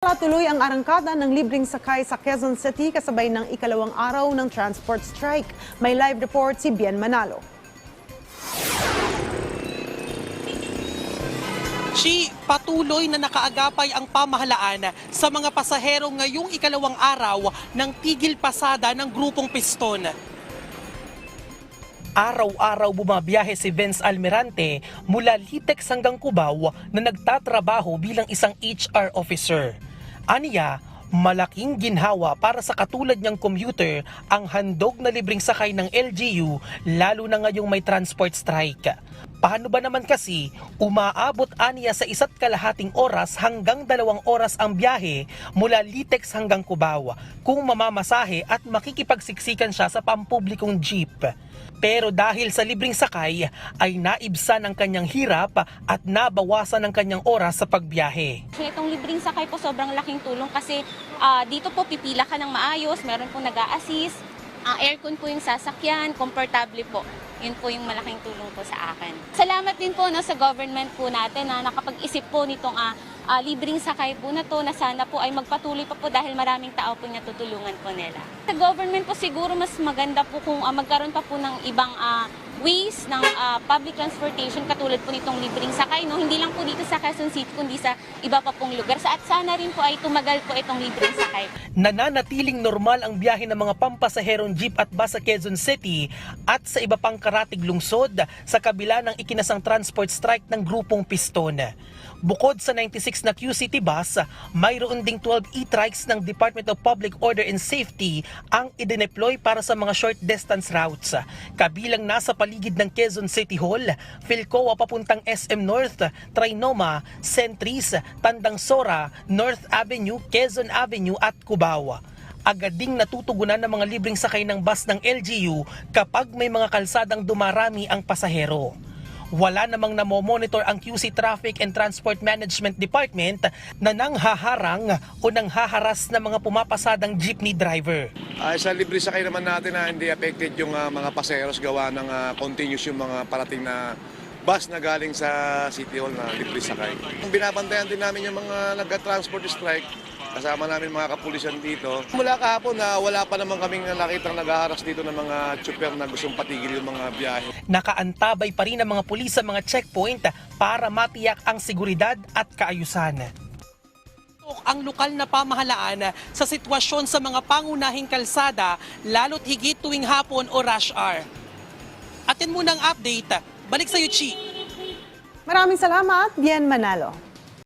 Tuloy ang arangkada ng libreng sakay sa Quezon City kasabay ng ikalawang araw ng transport strike. May live report si Bien Manalo. Chi, patuloy na nakaagapay ang pamahalaan sa mga pasahero ngayong ikalawang araw ng tigil pasada ng grupong piston. Araw-araw bumabiyahe si Vince Almirante mula Litex hanggang Cubao na nagtatrabaho bilang isang HR officer. Aniya, malaking ginhawa para sa katulad niyang commuter ang handog na libreng sakay ng LGU lalo na ngayong may transport strike. Paano ba naman kasi umaabot aniya sa isa't kalahating oras hanggang dalawang oras ang biyahe mula Litex hanggang Cubao kung mamamasahe at makikipagsiksikan siya sa pampublikong jeep. Pero dahil sa libreng sakay ay naibsan ang kanyang hirap at nabawasan ang kanyang oras sa pagbiyahe. Itong libreng sakay po sobrang laking tulong kasi ah, dito po pipila ka ng maayos, meron pong nag assist ang aircon po yung sasakyan, komportable po. Yun po yung malaking tulong po sa akin. Salamat din po no, sa government po natin na nakapag-isip po nitong ah, ah, libreng sakay po na to na sana po ay magpatuloy pa po dahil maraming tao po niya tutulungan po nila. Sa government po siguro mas maganda po kung ah, magkaroon pa po ng ibang ah, ways ng ah, public transportation katulad po nitong libreng sakay. No? Hindi lang po dito sa Quezon City kundi sa iba pa pong lugar. Sa, at sana rin po ay tumagal po itong libreng sakay. Nananatiling normal ang biyahe ng mga pampasaherong jeep at bus sa Quezon City at sa iba pang karatig lungsod sa kabila ng ikinasang transport strike ng grupong Piston. Bukod sa 96 na QCity bus, mayroon ding 12 e-trikes ng Department of Public Order and Safety ang idineploy para sa mga short distance routes. Kabilang nasa paligid ng Quezon City Hall, Philcoa papuntang SM North, Trinoma, Centris, Tandang Sora, North Avenue, Quezon Avenue at Cubao agad ding natutugunan ng mga libreng sakay ng bus ng LGU kapag may mga kalsadang dumarami ang pasahero. Wala namang namomonitor ang QC Traffic and Transport Management Department na nanghaharang o nanghaharas ng mga pumapasadang jeepney driver. Ay sa libre sakay naman natin na hindi affected yung ah, mga paseros gawa ng ah, continuous yung mga parating na bus na galing sa City Hall na libre sakay. Binabantayan din namin yung mga nagka-transport strike kasama namin mga kapulisan dito. Mula kahapon na wala pa naman kaming nakitang naghaharas dito ng mga tsuper na gustong patigil yung mga biyahe. Nakaantabay pa rin ang mga pulis sa mga checkpoint para matiyak ang seguridad at kaayusan. ang lokal na pamahalaan sa sitwasyon sa mga pangunahing kalsada lalo't higit tuwing hapon o rush hour. Atin muna ang update. Balik sa Chi. Maraming salamat, Bien Manalo.